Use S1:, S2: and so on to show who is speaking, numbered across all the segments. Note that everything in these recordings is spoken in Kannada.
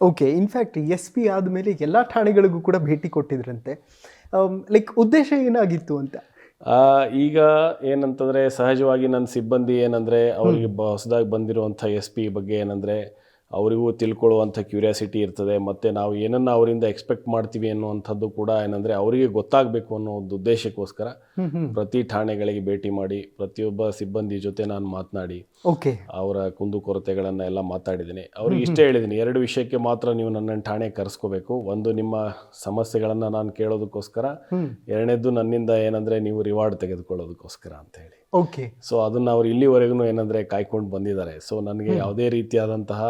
S1: ಓಕೆ ಇನ್ಫ್ಯಾಕ್ಟ್ ಎಸ್ ಪಿ ಆದಮೇಲೆ ಎಲ್ಲ ಠಾಣೆಗಳಿಗೂ ಕೂಡ ಭೇಟಿ ಕೊಟ್ಟಿದ್ರಂತೆ. ಲೈಕ್ ಉದ್ದೇಶ ಏನಾಗಿತ್ತು ಅಂತ?
S2: ಈಗ ಏನಂತಂದ್ರೆ, ಸಹಜವಾಗಿ ನನ್ನ ಸಿಬ್ಬಂದಿ ಏನಂದ್ರೆ, ಅವರಿಗೆ ಹೊಸದಾಗಿ ಬಂದಿರುವಂಥ ಎಸ್ ಪಿ ಬಗ್ಗೆ ಏನಂದ್ರೆ ಅವರಿಗೂ ತಿಳ್ಕೊಳ್ಳುವಂಥ ಕ್ಯೂರಿಯಾಸಿಟಿ ಇರ್ತದೆ ಮತ್ತೆ ನಾವು ಏನನ್ನ ಅವರಿಂದ ಎಕ್ಸ್ಪೆಕ್ಟ್ ಮಾಡ್ತೀವಿ ಅನ್ನುವಂಥದ್ದು ಕೂಡ ಏನಂದರೆ ಅವರಿಗೆ ಗೊತ್ತಾಗಬೇಕು ಅನ್ನೋ ಒಂದು ಉದ್ದೇಶಕ್ಕೋಸ್ಕರ ಪ್ರತಿ ಠಾಣೆಗಳಿಗೆ ಭೇಟಿ ಮಾಡಿ ಪ್ರತಿಯೊಬ್ಬ ಸಿಬ್ಬಂದಿ ಜೊತೆ ನಾನು ಮಾತನಾಡಿ
S1: ಓಕೆ.
S2: ಅವರ ಕುಂದುಕೊರತೆಗಳನ್ನು ಎಲ್ಲ ಮಾತಾಡಿದ್ದೀನಿ. ಅವ್ರಿಗೆ ಇಷ್ಟೇ ಹೇಳಿದ್ದೀನಿ ಎರಡು ವಿಷಯಕ್ಕೆ ಮಾತ್ರ ನೀವು ನನ್ನನ್ನು ಠಾಣೆ ಕರೆಸ್ಕೋಬೇಕು. ಒಂದು ನಿಮ್ಮ ಸಮಸ್ಯೆಗಳನ್ನು ನಾನು ಕೇಳೋದಕ್ಕೋಸ್ಕರ ಎರಡನೇದು ನನ್ನಿಂದ ಏನಂದರೆ ನೀವು ರಿವಾರ್ಡ್ ತೆಗೆದುಕೊಳ್ಳೋದಕ್ಕೋಸ್ಕರ ಅಂತ ಹೇಳಿ
S1: ಓಕೆ.
S2: ಸೊ ಅದನ್ನು ಅವ್ರು ಇಲ್ಲಿವರೆಗೂ ಏನಂದರೆ ಕಾಯ್ಕೊಂಡು ಬಂದಿದ್ದಾರೆ. ಸೊ ನನಗೆ ಯಾವುದೇ ರೀತಿಯಾದಂತಹ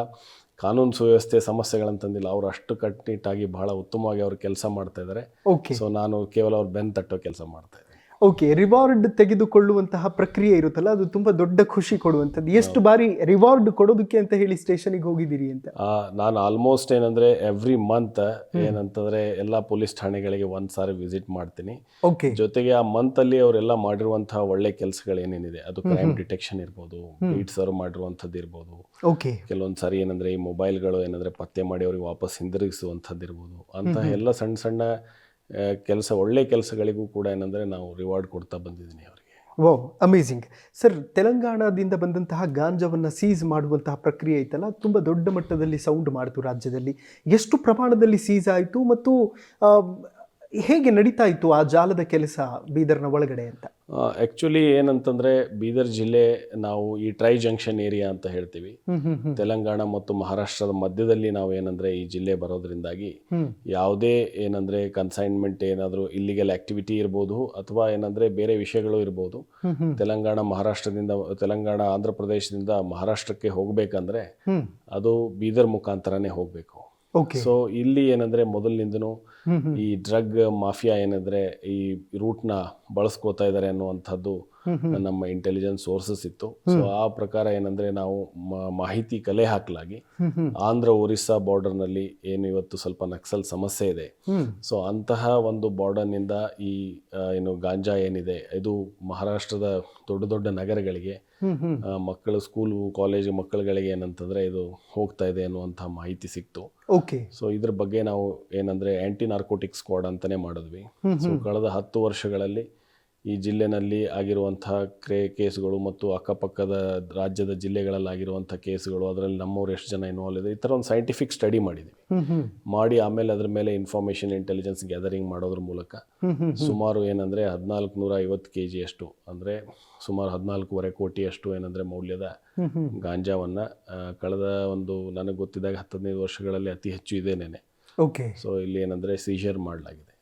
S2: ಕಾನೂನು ಸುವ್ಯವಸ್ಥೆ ಸಮಸ್ಯೆಗಳನ್ನು ತಂದಿಲ್ಲ. ಅವರು ಅಷ್ಟು ಕಟ್ಟುನಿಟ್ಟಾಗಿ ಬಹಳ ಉತ್ತಮವಾಗಿ ಅವರು ಕೆಲಸ ಮಾಡ್ತಾ ಇದ್ದಾರೆ
S1: ಓಕೆ
S2: ಸೊ ನಾನು ಕೇವಲ ಅವ್ರು ಬೆನ್ ತಟ್ಟೋ ಕೆಲಸ ಮಾಡ್ತಾ ಇದ್ದೀನಿ.
S1: ಓಕೆ ರಿವಾರ್ಡ್ ತೆಗೆದುಕೊಳ್ಳುವಂತಹ ಪ್ರಕ್ರಿಯೆ ಇರುತ್ತಲ್ಲ ಅದು ತುಂಬಾ ದೊಡ್ಡ ಖುಷಿ ಕೊಡುವಂಥದ್ದು. ಎಷ್ಟು ಬಾರಿ ರಿವಾರ್ಡ್ ಕೊಡೋದಕ್ಕೆ ಅಂತ ಹೇಳಿ ಸ್ಟೇಷನ್ಗೆ ಹೋಗಿದ್ದೀರಿ ಅಂತ?
S2: ನಾನು ಆಲ್ಮೋಸ್ಟ್ ಏನಂದ್ರೆ ಎವ್ರಿ ಮಂತ್ ಏನಂತಂದ್ರೆ ಎಲ್ಲ ಪೊಲೀಸ್ ಠಾಣೆಗಳಿಗೆ ಒಂದ್ ಸಾರಿ ವಿಸಿಟ್ ಮಾಡ್ತೀನಿ.
S1: ಓಕೆ
S2: ಜೊತೆಗೆ ಆ ಮಂತ್ ಅಲ್ಲಿ ಅವರೆಲ್ಲ ಮಾಡಿರುವಂತಹ ಒಳ್ಳೆ ಕೆಲಸಗಳು ಏನೇನಿದೆ ಅದು ಕ್ರೈಮ್ ಡಿಟೆಕ್ಷನ್ ಇರ್ಬೋದು ಬೀಟ್ ಸರ್ವ್ ಮಾಡಿರುವಂತದ್ದು ಇರ್ಬೋದು.
S1: ಓಕೆ
S2: ಕೆಲವೊಂದು ಸಾರಿ ಏನಂದ್ರೆ ಈ ಮೊಬೈಲ್ಗಳು ಏನಂದ್ರೆ ಪತ್ತೆ ಮಾಡಿ ಅವ್ರಿಗೆ ವಾಪಸ್ ಹಿಂದಿರುಗಿಸುವಂತದ್ದು ಇರ್ಬೋದು. ಅಂತ ಎಲ್ಲ ಸಣ್ಣ ಸಣ್ಣ ಕೆಲಸ, ಒಳ್ಳೆ ಕೆಲಸಗಳಿಗೂ ಕೂಡ ಏನಂದರೆ ನಾವು ರಿವಾರ್ಡ್ ಕೊಡ್ತಾ ಬಂದಿದ್ದೀನಿ ಅವರಿಗೆ.
S1: ಓ ಅಮೇಝಿಂಗ್ ಸರ್ ತೆಲಂಗಾಣದಿಂದ ಬಂದಂತಹ ಗಾಂಜಾವನ್ನು ಸೀಸ್ ಮಾಡುವಂತಹ ಪ್ರಕ್ರಿಯೆ ಐತಲ್ಲ, ತುಂಬ ದೊಡ್ಡ ಮಟ್ಟದಲ್ಲಿ ಸೌಂಡ್ ಮಾಡಿತು ರಾಜ್ಯದಲ್ಲಿ. ಎಷ್ಟು ಪ್ರಮಾಣದಲ್ಲಿ ಸೀಸ್ ಆಯಿತು ಮತ್ತು ಹೇಗೆ ನಡೀತಾ ಇತ್ತು ಆ ಜಾಲದ ಕೆಲಸ ಬೀದರ್ನ ಒಳಗಡೆ ಅಂತ?
S2: ಆ್ಯಕ್ಚುಲಿ ಏನಂತಂದ್ರೆ ಬೀದರ್ ಜಿಲ್ಲೆ ನಾವು ಈ ಟ್ರೈ ಜಂಕ್ಷನ್ ಏರಿಯಾ ಅಂತ ಹೇಳ್ತೀವಿ. ತೆಲಂಗಾಣ ಮತ್ತು ಮಹಾರಾಷ್ಟ್ರದ ಮಧ್ಯದಲ್ಲಿ ನಾವು ಏನಂದ್ರೆ ಈ ಜಿಲ್ಲೆ ಬರೋದ್ರಿಂದಾಗಿ ಯಾವುದೇ ಏನಂದ್ರೆ ಕನ್ಸೈನ್ಮೆಂಟ್ ಏನಾದರೂ ಇಲ್ಲಿಗಲ್ ಆಕ್ಟಿವಿಟಿ ಇರ್ಬೋದು ಅಥವಾ ಏನಂದ್ರೆ ಬೇರೆ ವಿಷಯಗಳು ಇರ್ಬೋದು. ತೆಲಂಗಾಣ ಮಹಾರಾಷ್ಟ್ರದಿಂದ ತೆಲಂಗಾಣ ಆಂಧ್ರ ಪ್ರದೇಶದಿಂದ ಮಹಾರಾಷ್ಟ್ರಕ್ಕೆ ಹೋಗ್ಬೇಕಂದ್ರೆ ಅದು ಬೀದರ್ ಮುಖಾಂತರನೇ ಹೋಗಬೇಕು. ಸೊ ಇಲ್ಲಿ ಏನಂದ್ರೆ ಮೊದಲಿನಿಂದನೂ ಈ ಡ್ರಗ್ ಮಾಫಿಯಾ ಏನಂದ್ರೆ ಈ ರೂಟ್ನ ಬಳಸ್ಕೋತಾ ಇದ್ದಾರೆ ಅನ್ನುವಂಥದ್ದು ನಮ್ಮ ಇಂಟೆಲಿಜೆನ್ಸ್ ಸೋರ್ಸಸ್ ಇತ್ತು. ಸೊ ಆ ಪ್ರಕಾರ ಏನಂದ್ರೆ ನಾವು ಮಾಹಿತಿ ಕಲೆ ಹಾಕಲಾಗಿ ಆಂಧ್ರ ಒರಿಸ್ಸಾ ಬಾರ್ಡರ್ನಲ್ಲಿ ಏನು ಇವತ್ತು ಸ್ವಲ್ಪ ನಕ್ಸಲ್ ಸಮಸ್ಯೆ ಇದೆ. ಸೊ ಅಂತಹ ಒಂದು ಬಾರ್ಡರ್ನಿಂದ ಈ ಏನು ಗಾಂಜಾ ಏನಿದೆ ಇದು ಮಹಾರಾಷ್ಟ್ರದ ದೊಡ್ಡ ದೊಡ್ಡ ನಗರಗಳಿಗೆ ಮಕ್ಕಳು ಸ್ಕೂಲ್ ಕಾಲೇಜು ಮಕ್ಕಳುಗಳಿಗೆ ಏನಂತಂದ್ರೆ ಇದು ಹೋಗ್ತಾ ಇದೆ ಅನ್ನುವಂತಹ ಮಾಹಿತಿ ಸಿಕ್ತು.
S1: ಓಕೆ
S2: ಸೊ ಇದ್ರ ಬಗ್ಗೆ ನಾವು ಏನಂದ್ರೆ ಆಂಟಿ ನಾರ್ಕೋಟಿಕ್ ಸ್ಕ್ವಾಡ್ ಅಂತಾನೆ ಮಾಡಿದ್ವಿ. ಸೊ ಕಳೆದ ಹತ್ತು ವರ್ಷಗಳಲ್ಲಿ ಈ ಜಿಲ್ಲೆನಲ್ಲಿ ಆಗಿರುವಂಥ ಕ್ರೇ ಕೇಸ್ಗಳು ಮತ್ತು ಅಕ್ಕಪಕ್ಕದ ರಾಜ್ಯದ ಜಿಲ್ಲೆಗಳಲ್ಲಿ ಆಗಿರುವಂಥ ಕೇಸ್ಗಳು ಅದರಲ್ಲಿ ನಮ್ಮವ್ರು ಎಷ್ಟು ಜನ ಇನ್ವಾಲ್ವ್ ಇದೆ ಈ ಥರ ಒಂದು ಸೈಂಟಿಫಿಕ್ ಸ್ಟಡಿ
S1: ಹ್ಮ್
S2: ಮಾಡಿ ಆಮೇಲೆ ಅದರ ಮೇಲೆ ಇನ್ಫಾರ್ಮೇಷನ್ ಇಂಟೆಲಿಜೆನ್ಸ್ ಗ್ಯಾದರಿಂಗ್ ಮಾಡೋದ್ರ ಮೂಲಕ. ಸುಮಾರು ಏನಂದರೆ ಹದಿನಾಲ್ಕು ನೂರ ಐವತ್ತು ಕೆ ಜಿಯಷ್ಟು ಅಂದರೆ ಸುಮಾರು ಹದಿನಾಲ್ಕೂವರೆ ಕೋಟಿಯಷ್ಟು ಏನಂದರೆ ಮೌಲ್ಯದ ಗಾಂಜಾವನ್ನು ಕಳೆದ ಒಂದು ನನಗೆ ಗೊತ್ತಿದ್ದಾಗ ಹತ್ತದೈದು ವರ್ಷಗಳಲ್ಲಿ ಅತಿ ಹೆಚ್ಚು ಇದೇನೇನೆ
S1: ಓಕೆ
S2: ಸೊ ಇಲ್ಲಿ ಏನಂದರೆ ಸೀಜರ್ ಮಾಡಲಾಗಿದೆ.